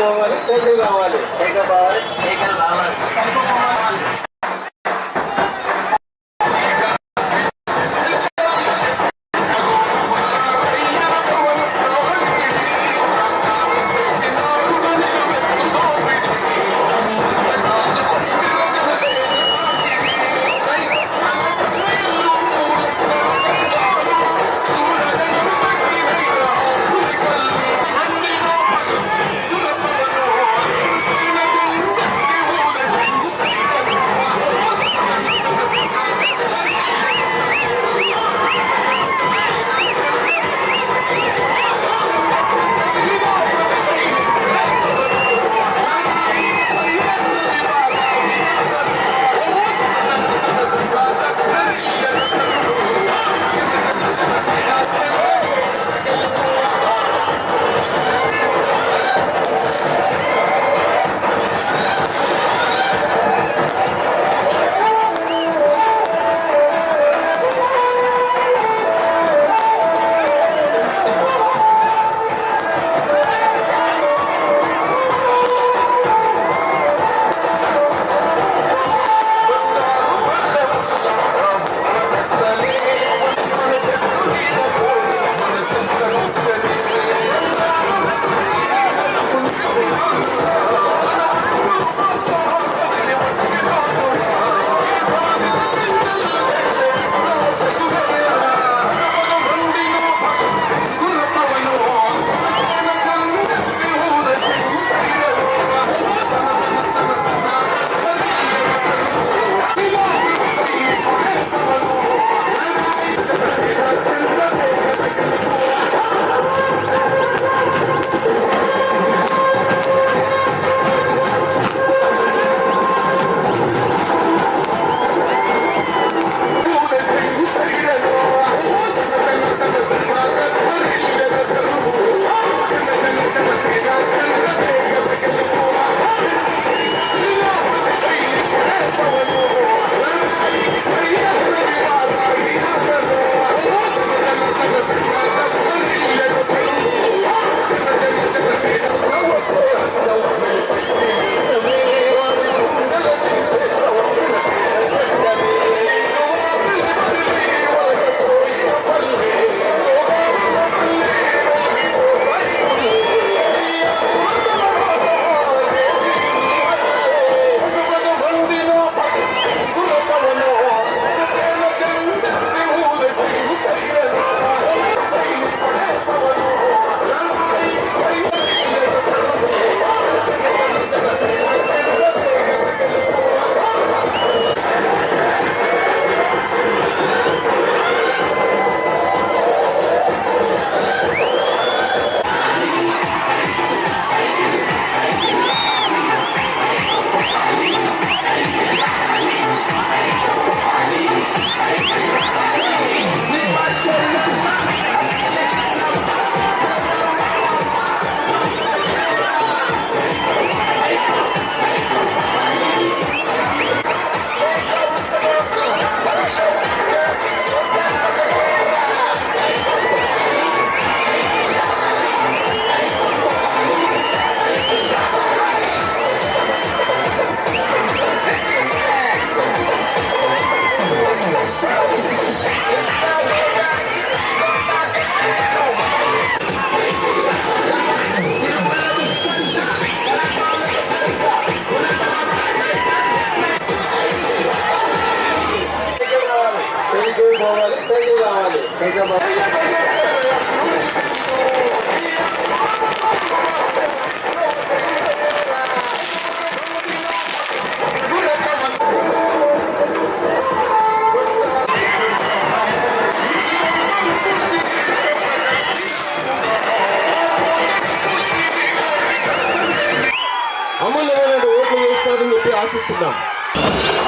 పోవాలి కావాలి. సైకిల్ కావాలి సైకిల్ రావాలి Não.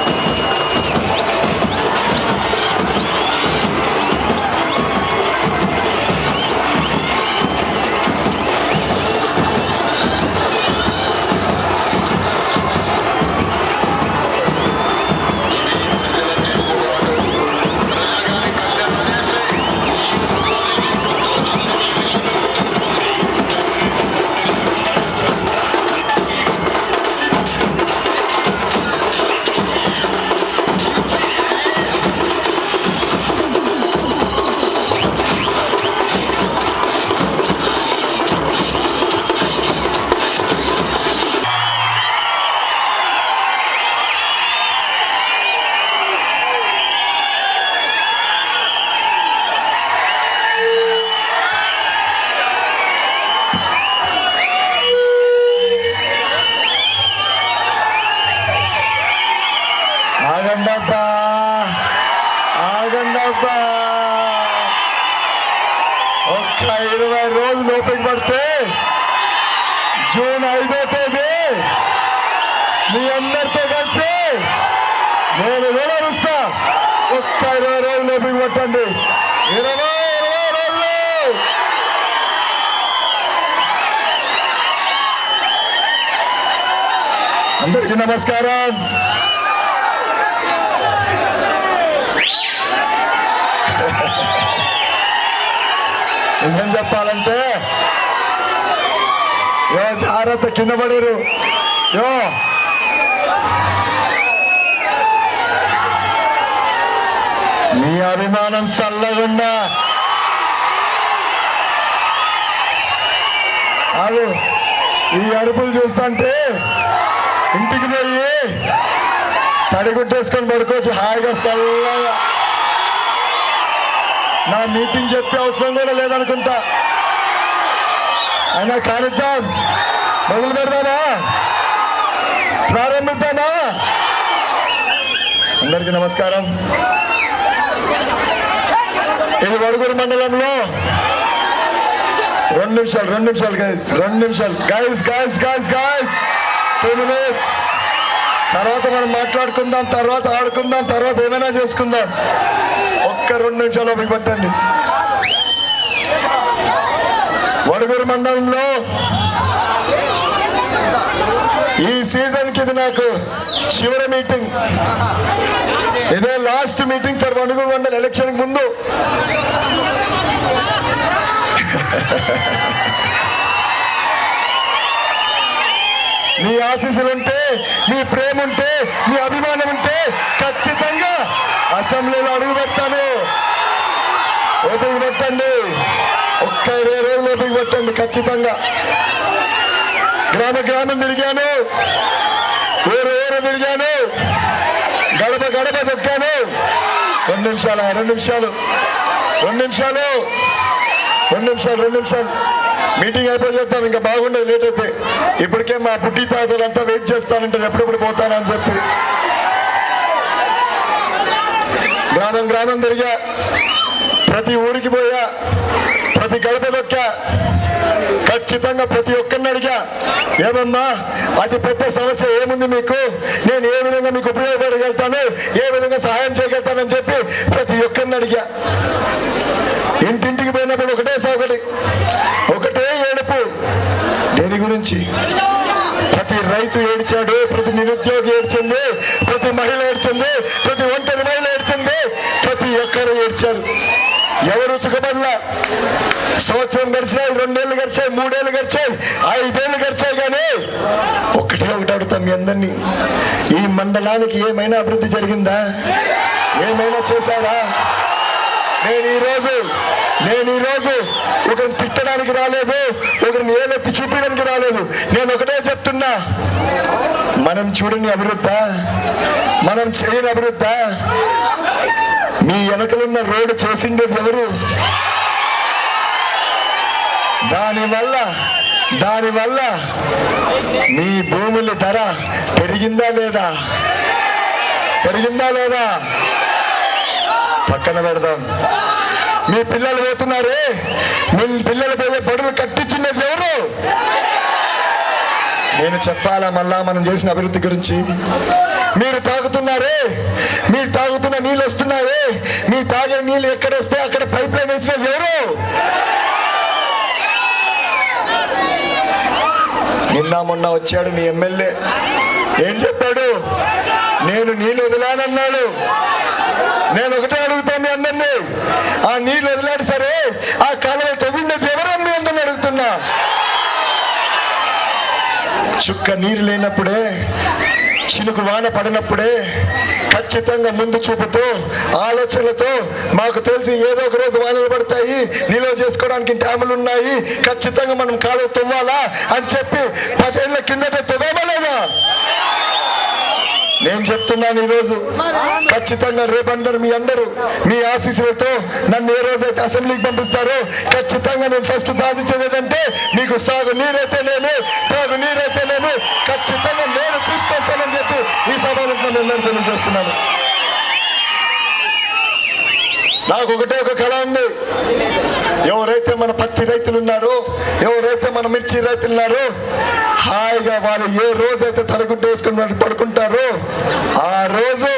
చూపించబడితే జూన్ ఐదో తేదీ మీ అందరితో కలిసి నేను వివరిస్తా ఒక్క ఇరవై రోజులు ఓపిక పట్టండి ఇరవై ఇరవై రోజులు. అందరికీ నమస్కారం. నిజం చెప్పాలంటే తర్వాత కింద పడేరు. యో. మీ అభిమానం చల్లగుండా. అవు ఈ అరుపులు చూస్తుంటే ఇంటికి పోయి తడిగుట్టేసుకొని పడుకోవచ్చు. హాయిగా చల్లగా. నా మీటింగ్ చెప్పే అవసరం కూడా లేదనుకుంటా. అయినా కానిద్దాం. మొదలు పెడదామా? ప్రారంభిద్దామా? అందరికీ నమస్కారం. ఇది వడుగురు మండలంలో రెండు నిమిషాలు రెండు నిమిషాలు గైస్ రెండు నిమిషాలు. Guys guys guys guys two minutes తర్వాత మనం మాట్లాడుకుందాం తర్వాత ఆడుకుందాం తర్వాత ఏమైనా చేసుకుందాం. ఒక్క రెండు నిమిషాలు ఓపిక పట్టండి. వడుగురు మండలంలో ఈ సీజన్కి ఇది నాకు చివరి మీటింగ్ ఇదే లాస్ట్ మీటింగ్ ఫర్ వణుగు మండల్ ఎలక్షన్ ముందు. మీ ఆశీస్సులుంటే మీ ప్రేమ ఉంటే మీ అభిమానం ఉంటే ఖచ్చితంగా అసెంబ్లీలో అడుగు పెడతాను. ఓపిక పెట్టండి. ఒక్క ఇరవై రోజులు ఓపిక పెట్టండి ఖచ్చితంగా. గ్రామ గ్రామం తిరిగాను. ఊరు ఊరు తిరిగాను. గడప గడప తొక్కాను. రెండు నిమిషాలు? రెండు నిమిషాలు. రెండు నిమిషాలు. రెండు నిమిషాలు రెండు నిమిషాలు. మీటింగ్ అయిపోయి చేస్తాం ఇంకా బాగుండేది లేట్ అయితే. ఇప్పటికే మా పుట్టి తాతలంతా వెయిట్ చేస్తానంటారు ఎప్పుడెప్పుడు పోతానని చెప్పి. గ్రామం గ్రామం తిరిగా. ప్రతి ఊరికి పోయా. ప్రతి గడప దొక్కా ఖచ్చితంగా ప్రతి ఒక్క ఒక్కరిని అడిగా? ఏమమ్మా అతి పెద్ద సమస్య ఏముంది మీకు? నేను ఏ విధంగా మీకు ఉపయోగపడగలుగుతాను? ఏ విధంగా సహాయం చేయగలుగుతానని చెప్పి ప్రతి ఒక్కరిని అడిగా. ఇంటింటికి పోయినప్పుడు ఒకటే సాగుడి ఒకటే ఏడుపు. దేని గురించి? ప్రతి రైతు ఏడిచాడు ప్రతి నిరుద్యోగి ఏడ్చింది ప్రతి మహిళ ఏడ్చింది ప్రతి ఒంటరి మహిళ ఏడ్చింది ప్రతి ఒక్కరు ఏడ్చారు ఎవరు సుఖపడలా సంవత్సరం గడిచినాయి రెండేళ్ళు గడిచాయి మూడేళ్ళు గడిచాయి ఐదేళ్ళు గడిచాయి కానీ ఒక్కటే ఒకటి అడుగుతాం మీ అందరినీ. ఈ మండలానికి ఏమైనా అభివృద్ధి జరిగిందా? ఏమైనా చేశారా? నేను ఈరోజు నేను ఈరోజు ఒకరిని తిట్టడానికి రాలేదు ఒకరిని ఏలెత్తి చూపించడానికి రాలేదు. నేను ఒకటే చెప్తున్నా మనం చూడని అభివృద్ధి? మనం చేయని అభివృద్ధి? మీ వెనకలున్న రోడ్డు చేసిండేది ఎవరు? దానివల్ల దానివల్ల మీ భూముల ధర పెరిగిందా లేదా? పెరిగిందా లేదా? పక్కన పెడదాం. మీ పిల్లలు పోతున్నారే. మీ పిల్లలు పోయే బడులు కట్టించినది ఎవరు? నేను చెప్పాలా మళ్ళా మనం చేసిన అభివృద్ధి గురించి? మీరు తాగుతున్నారే. మీరు తాగుతున్న నీళ్ళు వస్తున్నారే మీ తాగే నీళ్ళు ఎక్కడ వస్తే అక్కడ పైప్ లైన్ వేసినది ఎవరు? నిన్న మొన్న వచ్చాడు మీ ఎమ్మెల్యే. ఏం చెప్పాడు? నేను నీళ్ళు వదిలానన్నాడు. నేను ఒకటే అడుగుతాను మీ అందరినీ. ఆ నీళ్ళు వదిలాడు సరే ఆ కాలువ తవ్విండేది ఎవరని మీ అందరిని అడుగుతున్నా. చుక్క నీరు లేనప్పుడే చినుకు వాన పడినప్పుడే ఖచ్చితంగా ముందు చూపుతూ ఆలోచనలతో మాకు తెలిసి ఏదో ఒక రోజు వానలు పడతాయి నిల్వ చేసుకోవడానికి డ్యాములు ఉన్నాయి ఖచ్చితంగా మనం కాలు తవ్వాలా అని చెప్పి పదేళ్ళ కిందట తవ్వామా నేను చెప్తున్నాను ఈరోజు. ఖచ్చితంగా రేపందరూ మీ అందరూ మీ ఆశీస్సులతో నన్ను ఏ రోజైతే అసెంబ్లీకి పంపిస్తారో ఖచ్చితంగా నేను ఫస్ట్ సాధించేది ఏంటంటే మీకు సాగు నీరైతేనేమి తాగు నీరైతేనేమి ఖచ్చితంగా నేను తీసుకొస్తానని చెప్పి ఈ సభలో నేను అందరూ తెలియజేస్తున్నాను నాకు ఒకటే ఒక కళ ఉంది. ఎవరైతే మన పత్తి రైతులు ఉన్నారో ఎవరైతే మన మిర్చి రైతులు ఉన్నారో హాయిగా వాళ్ళు ఏ రోజైతే తలగుడ్డ వేసుకుని పడుకుంటారో ఆ రోజు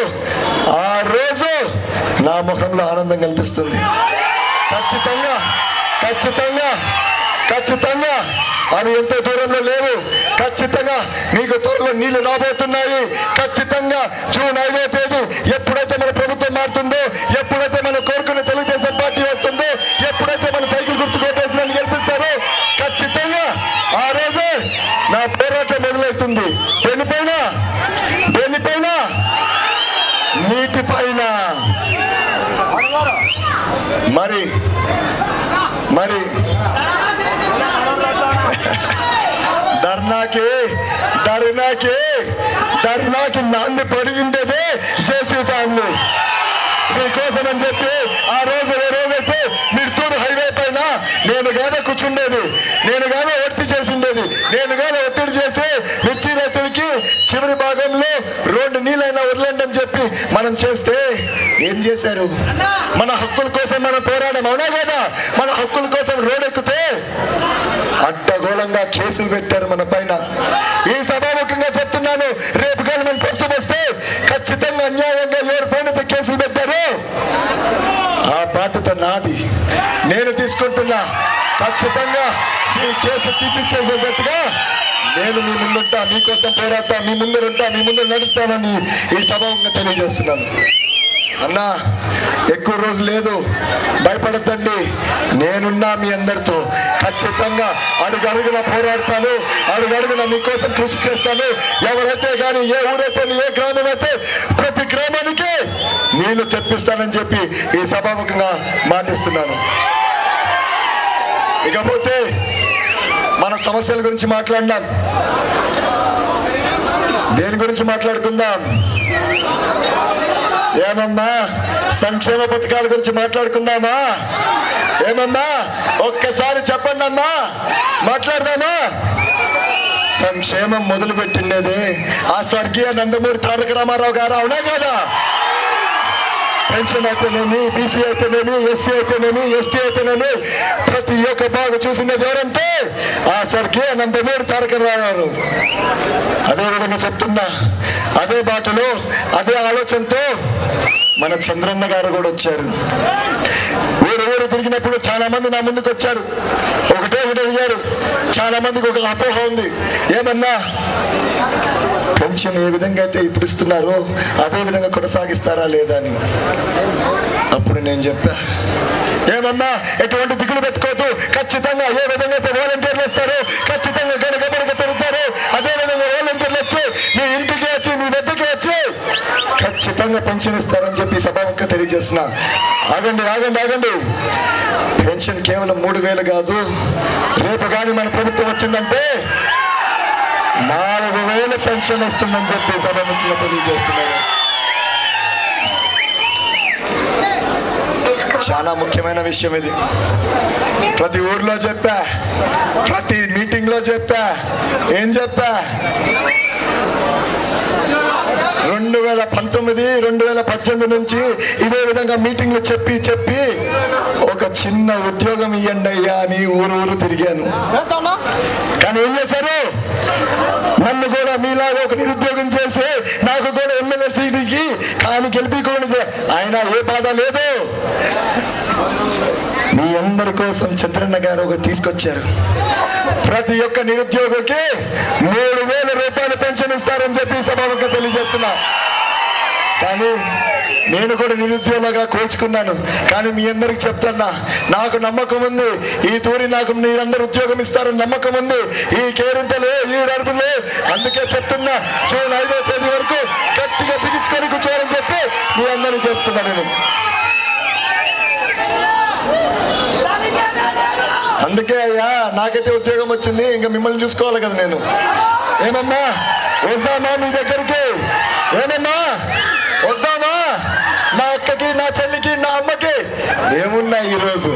ఆ రోజు నా ముఖంలో ఆనందం కనిపిస్తుంది. ఖచ్చితంగా ఖచ్చితంగా ఖచ్చితంగా అవి ఎంతో దూరంలో లేవు. ఖచ్చితంగా మీకు త్వరలో నీళ్ళు రాబోతున్నాయి. ఖచ్చితంగా జూన్ ఐదో తేదీ ఎప్పుడైతే మన ప్రభుత్వం మారుతుందో ఎప్పుడైతే మన మరి ధర్నాకి ధర్నాకి ధర్నాకి నాంది పొడిగిండేది ఉండేదే జేసీ ఫ్యామిలీ. మీకోసం అని చెప్పి ఆ రోజు ఏ రోజైతే మిర్తూరు హైవే పైన నేను గానే కూర్చుండేది. నేను గానే ఒత్తిడి చేసిండేది నేను గానే ఒత్తిడి చేసి మిర్చి రైతులకి చివరి భాగంలో రెండు నీళ్ళైనా వదలండి అని చెప్పి మనం చేస్తే ఏం చేశారు? మన హక్కుల కోసం మనం పోరాడం. అవునా కదా? మన హక్కుల కోసం రోడ్ ఎక్కితే అడ్డగోళంగా కేసులు పెట్టారు మన పైన. ఈ సభాముఖంగా చెప్తున్నాను రేపు కానీ మనం ప్రభుత్వం వస్తే ఖచ్చితంగా అన్యాయంగా ఎవరి పైన కేసులు పెట్టారో. ఆ బాధ్యత నాది. నేను తీసుకుంటున్నా. ఖచ్చితంగా ఈ కేసు తీపిచ్చేసేటట్టుగా నేను మీ ముందుంటా మీకోసం పోరాడతా మీ ముందరుంటా మీ ముందు నడుస్తానని ఈ సభంగా తెలియజేస్తున్నాను. అన్నా ఎక్కువ రోజు లేదు. భయపడద్దండి. నేనున్నా మీ అందరితో. ఖచ్చితంగా అడుగడుగున పోరాడతాను. అడుగడుగున మీకోసం కృషి చేస్తాను. ఎవరైతే కానీ ఏ ఊరైతే ఏ గ్రామం అయితే ప్రతి గ్రామానికి నీళ్ళు తెప్పిస్తానని చెప్పి ఈ సభాముఖంగా మాటిస్తున్నాను. ఇకపోతే మన సమస్యల గురించి మాట్లాడినాం? దేని గురించి మాట్లాడుకుందాం? ఏమమ్మా? సంక్షేమ పథకాల గురించి మాట్లాడుకుందామా? ఏమమ్మా? ఒక్కసారి చెప్పండి అమ్మా మాట్లాడదామా? సంక్షేమం మొదలు పెట్టిండేది ఆ స్వర్గీయ నందమూరి తారక రామారావు గారు అవునా కదా? పెన్షన్ అయితేనేమి బీసీ అయితేనేమి ఎస్సీ అయితేనేమి ఎస్టీ అయితేనేమి ప్రతి ఒక్క బాగా చూసినది ఎవరంటే ఆ స్వర్గీయ నందమూరి తారక రావు అదే విధంగా చెప్తున్నా అదే బాటలో అదే ఆలోచనతో మన చంద్రన్న గారు కూడా వచ్చారు. ఊరు ఊరు తిరిగినప్పుడు చాలా మంది నా ముందుకు వచ్చారు. ఒకటే ఒకటి అడిగారు చాలా మందికి ఒక అపోహ ఉంది. ఏమన్నా? పెన్షన్ ఏ విధంగా అయితే ఇప్పుడు ఇస్తున్నారో అదే విధంగా కొనసాగిస్తారా లేదా అని. అప్పుడు నేను చెప్పా ఏమన్నా ఎటువంటి దిగులు పెట్టుకోవద్దు. ఖచ్చితంగా ఏ విధంగా అయితే వాలంటీర్లు వస్తారో ఖచ్చితంగా గడగ గడగ తిరుగుతారో అదే విధంగా వాలంటీర్లు వచ్చి మీ ఇంటికి వచ్చి మీ వద్దకి వచ్చి ఖచ్చితంగా పెన్షన్ ఇస్తారని చెప్పి సభాముఖ తెలియజేసిన ఆగండి ఆగండి ఆగండి. పెన్షన్ కేవలం మూడు వేలు కాదు. రేపు కానీ మన ప్రభుత్వం వచ్చిందంటే నాలుగు వేల పెన్షన్ వస్తుందని చెప్పి సభాముఖంగా తెలియజేస్తున్నాను చాలా ముఖ్యమైన విషయం ఇది. ప్రతి ఊర్లో చెప్పా ప్రతి మీటింగ్లో చెప్పా ఏం చెప్పా? రెండు వేల పంతొమ్మిది రెండు వేల పద్దెనిమిది నుంచి ఇదే విధంగా మీటింగ్లు చెప్పి చెప్పి ఒక చిన్న ఉద్యోగం ఇవ్వండి అయ్యా అని ఊరు ఊరు తిరిగాను. కానీ ఏం చేశారు? నన్ను కూడా మీలాగా ఒక నిరుద్యోగం చేసి నాకు కూడా ఎమ్మెల్యే సీటుకి కానీ గెలిపించకూడదు ఆయన ఏ బాధ లేదు. మీ అందరి కోసం చంద్రన్న గారు ఒక తీసుకొచ్చారు. ప్రతి ఒక్క నిరుద్యోగికి మూడు వేల రూపాయలు పెన్షన్ ఇస్తారని చెప్పి సభాముఖంగా తెలియజేస్తున్నా. కానీ నేను కూడా నిరుద్యోగంగా కోర్చుకున్నాను కానీ మీ అందరికి చెప్తున్నా నాకు నమ్మకం ఉంది. ఈ తూరి నాకు మీరందరూ ఉద్యోగం ఇస్తారని నమ్మకం ఉంది. ఈ కేరింతలే ఈ అరుపులు అందుకే చెప్తున్నా జూన్ ఐదో తేదీ వరకు గట్టిగా బిగించుకొని కూర్చోవాలని చెప్పి మీ అందరికీ చెప్తున్నా నేను. అందుకే అయ్యా నాకైతే ఉద్యోగం వచ్చింది. ఇంకా మిమ్మల్ని చూసుకోవాలి కదా నేను. ఏమమ్మా? వద్దామా మీ దగ్గరికి? ఏమమ్మా? వద్దా నా అక్కకి నా చెల్లికి నా అమ్మకి ఏమున్నా ఈరోజు?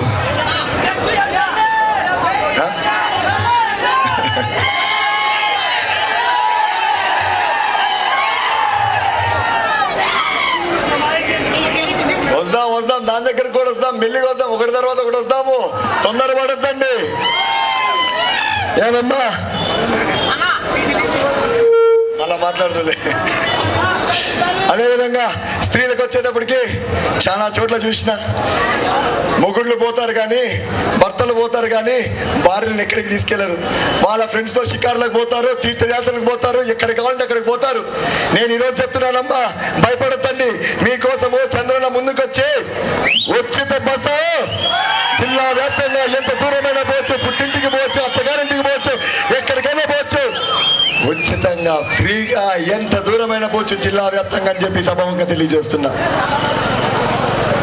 వస్తాం వస్తాం. దాని దగ్గరికి కూడా వస్తాం. మెల్లిగా వద్దాం. ఒకటి తర్వాత ఒకటి వస్తాము. తొందర పడద్దండి. ఏమమ్మా? అలా మాట్లాడుతులే అదేవిధంగా స్త్రీలకు వచ్చేటప్పటికి చాలా చోట్ల చూసిన మొగుళ్ళు పోతారు కానీ భర్తలు పోతారు కానీ భార్యలను ఎక్కడికి తీసుకెళ్ళరు. వాళ్ళ ఫ్రెండ్స్తో షికారులకు పోతారు తీర్థయాత్రలకు పోతారు ఎక్కడ కావాలంటే అక్కడికి పోతారు. నేను ఈరోజు చెప్తున్నానమ్మా భయపడతండి మీకోసము చంద్రుల ముందుకొచ్చి ఉచిత బస్సు జిల్లా వ్యాప్తంగా ఎంత దూరమైనా పోవచ్చు పుట్టింటికి పోవచ్చు అత్తగారింటికి పోవచ్చు ఎక్కడికైనా పోవచ్చు. ఉచితంగా ఫ్రీగా ఎంత దూరమైన పోవచ్చు జిల్లా వ్యాప్తంగా అని చెప్పి సభముగా తెలియజేస్తున్నా.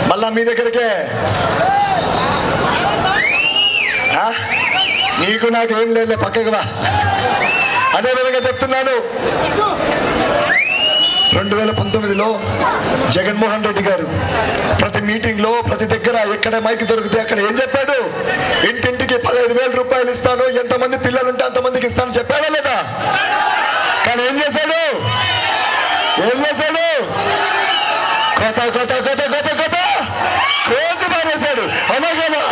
మళ్ళా మీ దగ్గరికే. ఆ? నీకు నాకు ఏం లేదులే పక్కకు వా. అదే విధంగా చెప్తున్నాను. రెండు వేల పంతొమ్మిదిలో జగన్మోహన్ రెడ్డి గారు ప్రతి మీటింగ్లో ప్రతి దగ్గర ఎక్కడ మైక్ దొరికితే అక్కడ ఏం చెప్పాడు? ఇంటింటికి పదహైదు వేల రూపాయలు ఇస్తాను ఎంతమంది పిల్లలు ఉంటే అంతమందికి ఇస్తాను చెప్పాడా లేదా? కానీ ఏం చేశాడు? ఏం చేశాడు? కొత్త కొత్త కొత్త కొత్త కొత్త! కోసి పారేశాడు. అవునా కదా!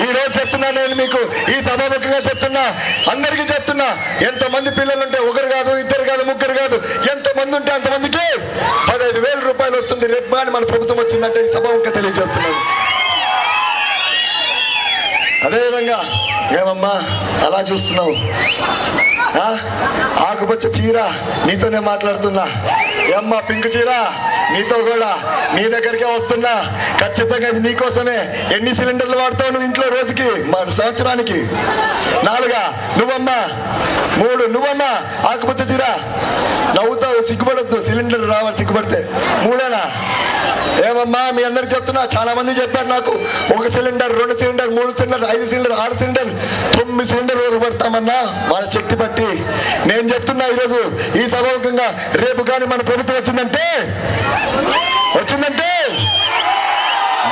ఈ రోజు చెప్తున్నా నేను మీకు ఈ సభాముఖంగా చెప్తున్నా అందరికీ చెప్తున్నా ఎంతమంది పిల్లలుంటే ఒకరు కాదు ఇద్దరు కాదు ముగ్గురు కాదు ఎంతమంది ఉంటే అంతమందికి పదహైదు వేల రూపాయలు వస్తుంది. రేపు అని మన ప్రభుత్వం వచ్చిందంటే ఈ ఇంకా తెలియజేస్తున్నాను. అదేవిధంగా ఏమమ్మా అలా చూస్తున్నావు? ఆకుపచ్చ చీర నీతోనే మాట్లాడుతున్నా. ఏమ్మా పింక్ చీర? నీతో కూడా నీ దగ్గరికే వస్తున్నా. ఖచ్చితంగా ఇది నీకోసమే ఎన్ని సిలిండర్లు వాడతావు నువ్వు ఇంట్లో రోజుకి? మా సంవత్సరానికి. నాలుగా నువ్వమ్మా. మూడు నువ్వమ్మా. ఆకుపచ్చ చీర. నవ్వుతావు సిగ్గుపడద్దు. సిలిండర్ రావాలి సిగ్గుపడితే. మూడేనా? ఏమమ్మా మీ అందరికి చెప్తున్నా చాలా మంది చెప్పారు నాకు ఒక సిలిండర్ రెండు సిలిండర్ మూడు సిలిండర్ ఐదు సిలిండర్ ఆరు సిలిండర్ తొమ్మిది సిలిండర్ వరకు పెడతామన్నా వాళ్ళ శక్తి బట్టి. నేను చెప్తున్నా ఈరోజు ఈ సభాముఖంగా రేపు కానీ మన ప్రభుత్వం వచ్చిందంటే వచ్చిందంటే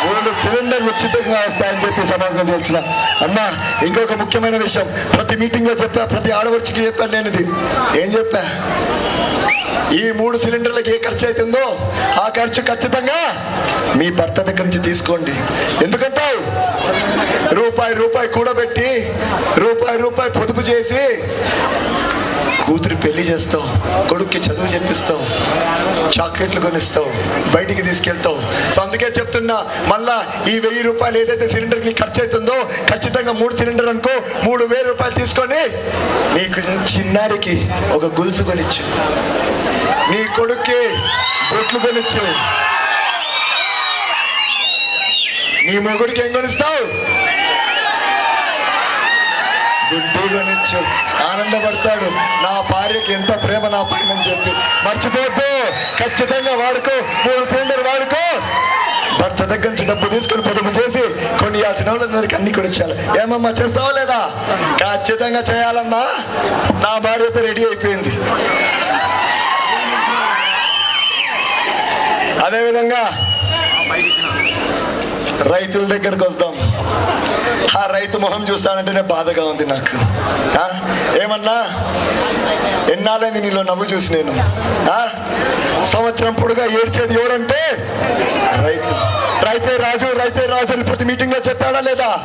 మూడు సిలిండర్ ఉచితంగా వస్తాయని చెప్పి సభాముఖంగా తెలిసిన అమ్మా ఇంకొక ముఖ్యమైన విషయం ప్రతి మీటింగ్లో చెప్పా ప్రతి ఆడవడికి చెప్పాను నేను ఇది. ఏం చెప్పా? ఈ మూడు సిలిండర్లకు ఏ ఖర్చు అవుతుందో ఆ ఖర్చు ఖచ్చితంగా మీ భర్త దగ్గర నుంచి తీసుకోండి. ఎందుకంటావు? రూపాయి రూపాయి కూడబెట్టి రూపాయి రూపాయి పొదుపు చేసి కూతురు పెళ్ళి చేస్తావు కొడుక్కి చదువు చెప్పిస్తావు చాక్లెట్లు కొనిస్తావు బయటికి తీసుకెళ్తావు సో అందుకే చెప్తున్నా మళ్ళా ఈ వెయ్యి రూపాయలు ఏదైతే సిలిండర్కి నీకు ఖర్చు అవుతుందో ఖచ్చితంగా మూడు సిలిండర్ అనుకో మూడు వేల రూపాయలు తీసుకొని నీకు చిన్నారికి ఒక గొలుసు కొనిచ్చు. నీ కొడుక్కి బొట్లు కొనిచ్చు. నీ మొగుడికి ఏం కొనిస్తావు? ఆనందపడతాడు. నా భార్యకి ఎంత ప్రేమ నా పైన చెప్పి. మర్చిపోద్దు ఖచ్చితంగా వాడుకో. మూడు సిలిండర్ వాడుకో. భర్త దగ్గర నుంచి డబ్బు తీసుకుని పొదుపు చేసి కొన్ని ఆ వాళ్ళందరికీ అన్ని కొనిచ్చాలి. ఏమమ్మా చేస్తావా లేదా? ఖచ్చితంగా చేయాలమ్మా. నా భార్యతో రెడీ అయిపోయింది. అదేవిధంగా రైతుల దగ్గరకు వస్తాం ఆ రైతు మొహం చూస్తానంటేనే బాధగా ఉంది నాకు. ఆ? ఏమన్నా? ఎన్నాళ్ళైంది నీలో నవ్వు చూసి నేను? ఆ? సంవత్సరం పొడుగా ఏడ్చేది ఎవరంటే రైతు. రైతే రాజు రైతే రాజు అని ప్రతి మీటింగ్లో చెప్పాడా లేదా?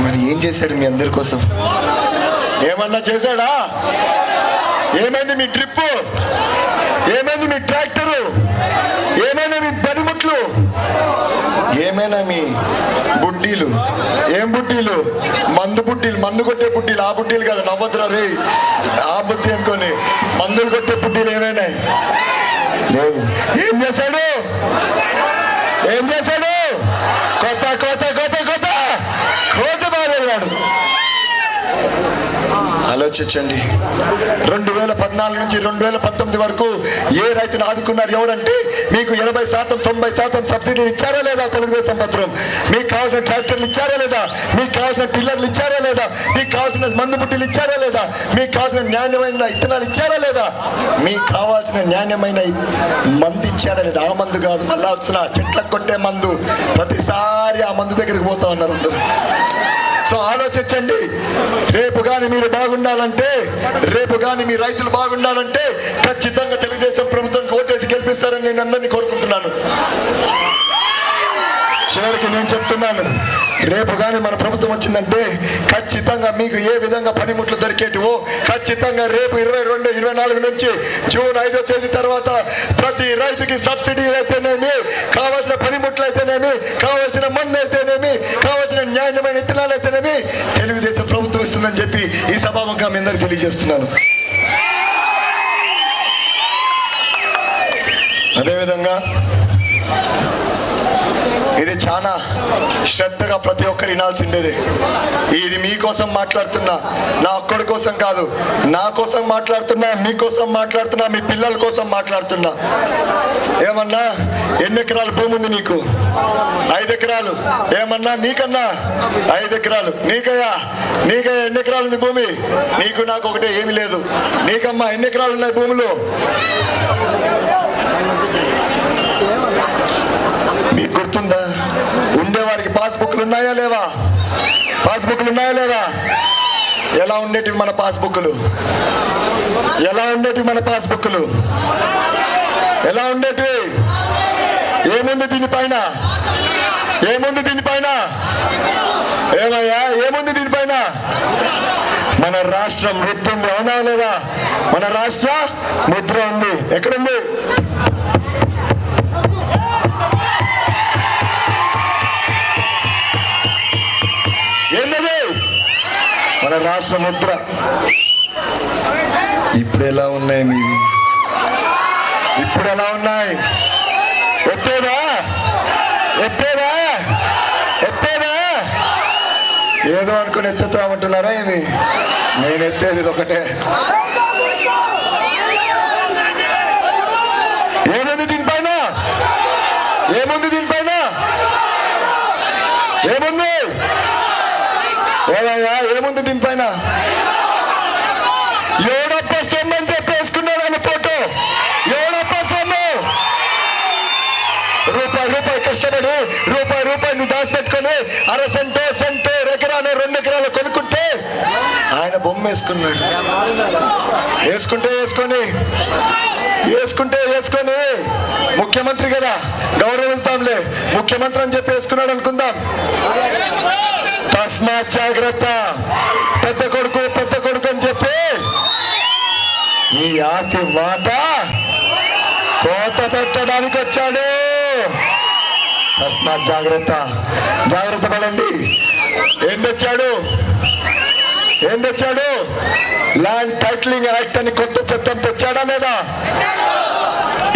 మరి ఏం చేశాడు మీ అందరి కోసం? ఏమన్నా చేశాడా? ఏమైంది మీ ట్రిప్పు ఏమైంది మీ ట్రాక్టరు? ఏమైంది మీ పనిముట్లు ఏమైనా మీ బుడ్డీలు? ఏం బుడ్డీలు? మందు బుడ్డీలు మందు కొట్టే బుడ్డీలు ఆ బుడ్డీలు కాదు నవ్వద్దురా రే ఆ బుద్ధి అనుకోని మందులు కొట్టే బుడ్డీలు ఏమైనాయి? లేవు. ఏం చేశాడు? ఏం చేశాడు? కొత్త కొత్త కొత్త కొత్త కోత బాగాడు ఆలోచించండి. రెండు వేల పద్నాలుగు నుంచి రెండు వేల పంతొమ్మిది వరకు ఏ రైతును ఆదుకున్నారు ఎవరంటే మీకు ఎనభై శాతం తొంభై శాతం సబ్సిడీ ఇచ్చారా లేదా తెలుగుదేశం పత్రం? మీకు కావాల్సిన ట్రాక్టర్లు ఇచ్చారా లేదా? మీకు కావాల్సిన పిల్లర్లు ఇచ్చారా లేదా? మీకు కావాల్సిన మందు బుట్టిలు ఇచ్చారా లేదా? మీకు కావాల్సిన నాణ్యమైన ఇత్తనాలు ఇచ్చారా లేదా? మీకు కావాల్సిన నాణ్యమైన మందు ఇచ్చారా లేదా? ఆ మందు కాదు మళ్ళా వస్తున్న చెట్లకు కొట్టే మందు. ప్రతిసారి ఆ మందు దగ్గరికి పోతా ఉన్నారు అందరూ. సో ఆలోచించండి. రేపు కానీ మీరు బాగుండాలంటే రేపు కానీ మీ రైతులు బాగుండాలంటే ఖచ్చితంగా తెలుగుదేశం ప్రభుత్వం ఓటేసి గెలిపిస్తారని నేను అందరినీ కోరుకుంటున్నాను. చివరికి నేను చెప్తున్నాను రేపు కానీ మన ప్రభుత్వం వచ్చిందంటే ఖచ్చితంగా మీకు ఏ విధంగా పనిముట్లు దొరికేటివో ఖచ్చితంగా రేపు ఇరవై రెండు ఇరవై నాలుగు నుంచి జూన్ ఐదో తేదీ తర్వాత ప్రతి రైతుకి సబ్సిడీ అయితేనేమి కావాల్సిన పనిముట్లు అయితేనేమి కావాల్సిన మందు అయితేనేమి కావాల్సిన న్యాయమైన ఇత్తనాలు అయితేనేమి తెలుగుదేశం ప్రభుత్వం ఇస్తుందని చెప్పి ఈ సభాముఖంగా మీ అందరికీ తెలియజేస్తున్నాను. అదేవిధంగా ఇది చాలా శ్రద్ధగా ప్రతి ఒక్కరు వినాల్సిండేది. ఇది మీకోసం మాట్లాడుతున్నా నా ఒక్కడి కోసం కాదు నా కోసం మాట్లాడుతున్నా మీకోసం మాట్లాడుతున్నా మీ పిల్లల కోసం మాట్లాడుతున్నా. ఏమన్నా? ఎన్ని ఎకరాల భూమి ఉంది నీకు? ఐదు ఎకరాలు. ఏమన్నా? నీకన్నా? ఐదు ఎకరాలు. నీకయ్యా నీకయ్యా ఎన్ని ఎకరాలు ఉంది భూమి? నీకు నాకు ఒకటే ఏమీ లేదు. నీకమ్మా ఎన్ని ఎకరాలు ఉన్నాయి భూమిలో? మీకు గుర్తుందా? ఉండేవారికి పాస్బుక్లు ఉన్నాయా లేవా? పాస్బుక్లు ఉన్నాయా లేవా? ఎలా ఉండేటివి మన పాస్బుక్లు? ఎలా ఉండేటివి మన పాస్బుక్లు? ఎలా ఉండేటివి? ఏముంది దీనిపైన? ఏముంది దీనిపైన? ఏమయ్యా ఏముంది దీనిపైన? మన రాష్ట్రం ముద్ర ఉంది అవునా లేదా? మన రాష్ట్ర ముద్ర ఉంది. ఎక్కడుంది? మన రాష్ట్ర ముద్ర ఇప్పుడు ఎలా ఉన్నాయి మీవి? ఇప్పుడు ఎలా ఉన్నాయి? ఎత్తేదా? ఎత్తేదా? ఎత్తేదా? ఏదో అనుకుని ఎత్తుతామంటున్నారా ఏమి? నేను ఎత్తేది ఇది ఒకటే ఏముంది దీనిపైన? ఏముంది ఏమయ్యా ఏముంది దీనిపైన ఏడప్ప సొమ్ము అని చెప్పేసుకున్నాడు ఆయన ఫోటో ఏడప్ప సొమ్ము రూపాయి రూపాయి కష్టపడి రూపాయి దాచిపెట్టుకొని అర సెంటో సెంటో ఎకరాలు రెండు ఎకరాలు కొనుక్కుంటే ఆయన బొమ్మ వేసుకున్నాడు వేసుకుంటే వేసుకొని వేసుకుంటే వేసుకొని. ముఖ్యమంత్రి కదా గౌరవిస్తాంలే. ముఖ్యమంత్రి అని చెప్పి వేసుకున్నాడు అనుకుందాం. తస్మా జాగ్రత్త. పెద్ద కొడుకు పెద్ద కొడుకు అని చెప్పి ఈ ఆస్తి వాత కోత పెట్టడానికి వచ్చాడు. తస్మాత్ జాగ్రత్త. జాగ్రత్త పడండి. ఏం తెచ్చాడు? ఏం తెచ్చాడు? ల్యాండ్ టైటిలింగ్ యాక్ట్ అని కొత్త చట్టం తెచ్చాడా లేదా?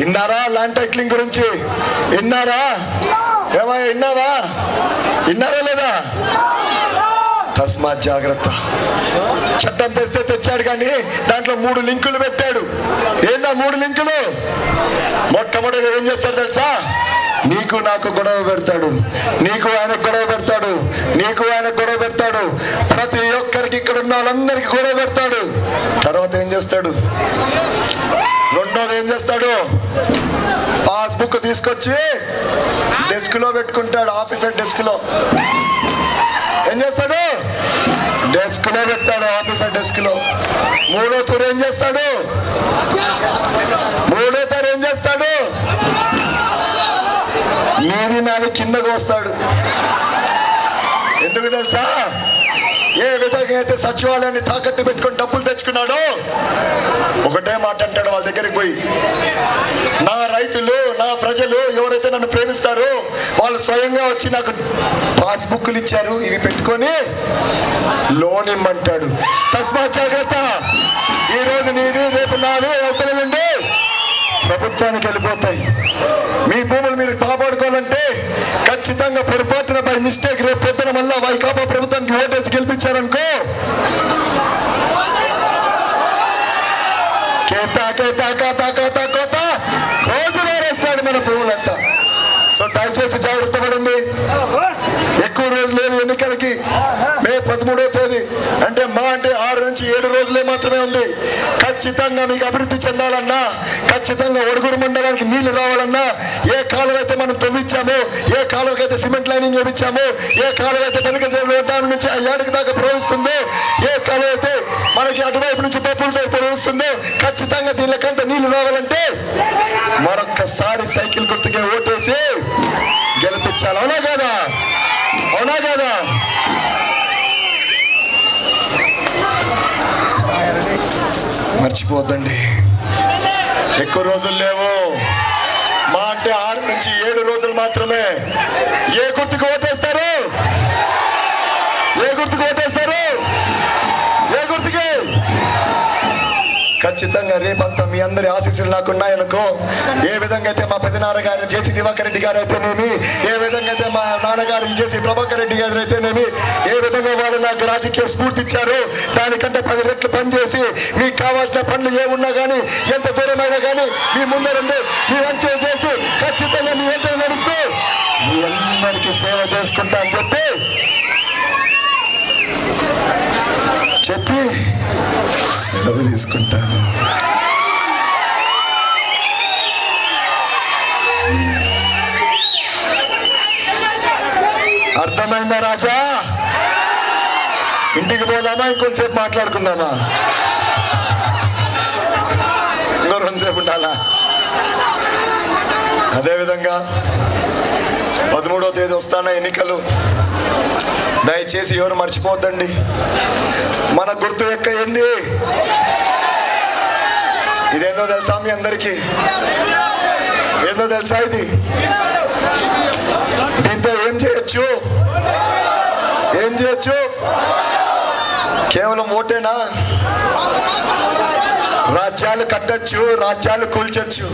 విన్నారా ల్యాండ్ టైటిలింగ్ గురించి? విన్నారా? ఏమా విన్నావా? విన్నారా లేదా? తస్మాత్ జాగ్రత్త. చట్టం తెస్తే తెచ్చాడు కానీ దాంట్లో మూడు లింకులు పెట్టాడు. ఏందా మూడు లింకులు? మొట్టమొదటి ఏం చేస్తాడు తెలుసా? నీకు నాకు గొడవ పెడతాడు. నీకు ఆయన గొడవ పెడతాడు. నీకు ఆయన గొడవ పెడతాడు. ప్రతి ఒక్కరికి ఇక్కడ ఉన్న వాళ్ళందరికీ గొడవ పెడతాడు. తర్వాత ఏం చేస్తాడు? రెండోది ఏం చేస్తాడు? పాస్బుక్ తీసుకొచ్చి డెస్క్లో పెట్టుకుంటాడు ఆఫీసర్ డెస్క్లో ఏం చేస్తాడు? డెస్క్లో పెడతాడు ఆఫీసర్ డెస్క్లో మూడో తూరు ఏం చేస్తాడు? మూడో తూరు ఏం చేస్తాడు మీది కిందకు వస్తాడు. ఎందుకు తెలుసా? ఏ విధంగా అయితే సచివాలయాన్ని తాకట్టు పెట్టుకొని డబ్బులు తెచ్చుకున్నాడో ఒకటే మాట అంటాడు వాళ్ళ దగ్గరికి పోయి నా రైతులు నా ప్రజలు ఎవరైతే నన్ను ప్రేమిస్తారో వాళ్ళు స్వయంగా వచ్చి నాకు పాస్బుక్లు ఇచ్చారు ఇవి పెట్టుకొని లోన్ ఇమ్మంటాడు. తస్మా జాగ్రత్త. ఈ రోజు నీది రేపు నాది అవతల నుండి ప్రభుత్వానికి వెళ్ళిపోతాయి. మీ భూములు మీరు ఖచ్చితంగా పొరపాటున బై మిస్టేక్ రేపు పొద్దున మళ్ళా వైకాపా ప్రభుత్వానికి ఓటేసి గెలిపించారనుకో. కేతా కేతా కాతా కాతా కోత. కోజు మన పువ్వులంతా సో దయచేసి జాగ్రత్త పడండి. ఎక్కువ రోజులు లేదు ఎన్నికలకి. మే పదమూడో తేదీ. అంటే మా అంటే ఏడు రోజులే మాత్రమే ఉంది. ఖచ్చితంగా మీకు అభివృద్ధి చెందాలన్నా ఖచ్చితంగా ఒడుగురు మండలానికి నీళ్ళు రావాలన్నా ఏ కాలువైతే అయితే మనం తవ్వించామో ఏ కాలువకైతే సిమెంట్ లైనింగ్ వేయించామో ఏ కాలువైతే అయితే పెనుక నుంచి ఆ ఏడుకు దాకా ప్రవహిస్తుందో ఏ కాలువ అయితే మనకి అటువైపు నుంచి పప్పులతో ప్రవహిస్తుందో ఖచ్చితంగా దీనికంత నీళ్ళు రావాలంటే మరొక్కసారి సైకిల్ గుర్తుకే ఓటేసి గెలిపించాలి. అవునా కాదా? అవునా కాదా? మర్చిపోద్దండి. ఎక్కువ రోజులు లేవు. మా అంటే ఆరు నుంచి ఏడు రోజులు మాత్రమే. ఏ గుర్తుకు ఓటేస్తారు? ఖచ్చితంగా రేపంతా మీ అందరి ఆశీస్సులు నాకు ఉన్నాయనుకో ఏ విధంగా అయితే మా పెదనాన్న గారు జేసీ దివాకర్ రెడ్డి గారు అయితేనేమి ఏ విధంగా అయితే మా నాన్నగారు జేసీ ప్రభాకర్ రెడ్డి గారు అయితేనేమి ఏ విధంగా వాళ్ళు నాకు రాజకీయ స్ఫూర్తి ఇచ్చారు దానికంటే పది రెట్లు పనిచేసి మీకు కావాల్సిన పనులు ఏ ఉన్నా కానీ ఎంత దూరమైనా కానీ మీ ముందరండి మీ వంచన చేసి ఖచ్చితంగా మీ వెంట నడుస్తూ మీ అందరికీ సేవ చేసుకుంటా అని చెప్పి చెప్పి సెలవు తీసుకుంటాను. అర్థమైందా రాజా? ఇంటికి పోదామా? ఇంకొంచెంసేపు మాట్లాడుకుందామా? ఇంకో రెండుసేపు ఉండాలా? అదేవిధంగా పదమూడవ తేదీ వస్తాన ఎన్నికలు? దయచేసి ఎవరు మర్చిపోద్దండి మన గుర్తు ఎక్క ఏంది? ఇదేందో తెలుసా మీ అందరికీ? ఏందో తెలుసా ఇది? దీంతో ఏం చేయొచ్చు? ఏం చేయొచ్చు? కేవలం ఓటేనా? రాజ్యాలు కట్టచ్చు రాజ్యాలు కూల్చొచ్చు.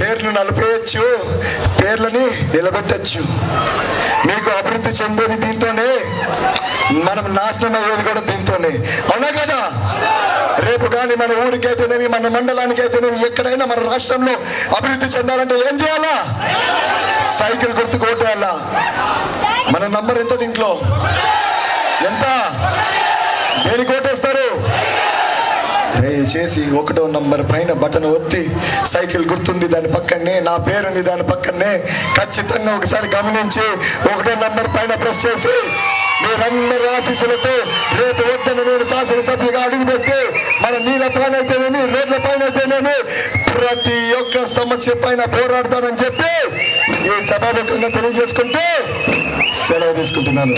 పేర్లు నలిపేయచ్చు పేర్లని నిలబెట్టచ్చు. మీకు అభివృద్ధి చెందేది దీంతోనే మనం నాశనం అయ్యేది కూడా దీంతోనే. అవునా కదా? రేపు కానీ మన ఊరికైతేనేమి మన మండలానికి అయితేనేమి ఎక్కడైనా మన రాష్ట్రంలో అభివృద్ధి చెందాలంటే ఏం చేయాలా? సైకిల్ గుర్తుకు మన నంబర్ ఎంత దీంట్లో? ఎంత? దేనికి దయచేసి ఒకటో నంబర్ పైన బటన్ ఒత్తి సైకిల్ గుర్తుంది దాని పక్కనే నా పేరుంది దాని పక్కనే ఖచ్చితంగా ఒకసారి గమనించి ఒకటో నంబర్ పైన ప్రెస్ చేసి మీరందరి ఆశీస్సులతో రేపు వద్దని నేను శాసనసభ్యుగా అడుగుపెట్టి మన నీళ్ళ పైన అయితేనేమి రోడ్ల పైన అయితేనేమి ప్రతి ఒక్క సమస్య పైన పోరాడతానని చెప్పి ఈ సభాముఖంగా తెలియజేసుకుంటూ సెలవు తీసుకుంటున్నాను.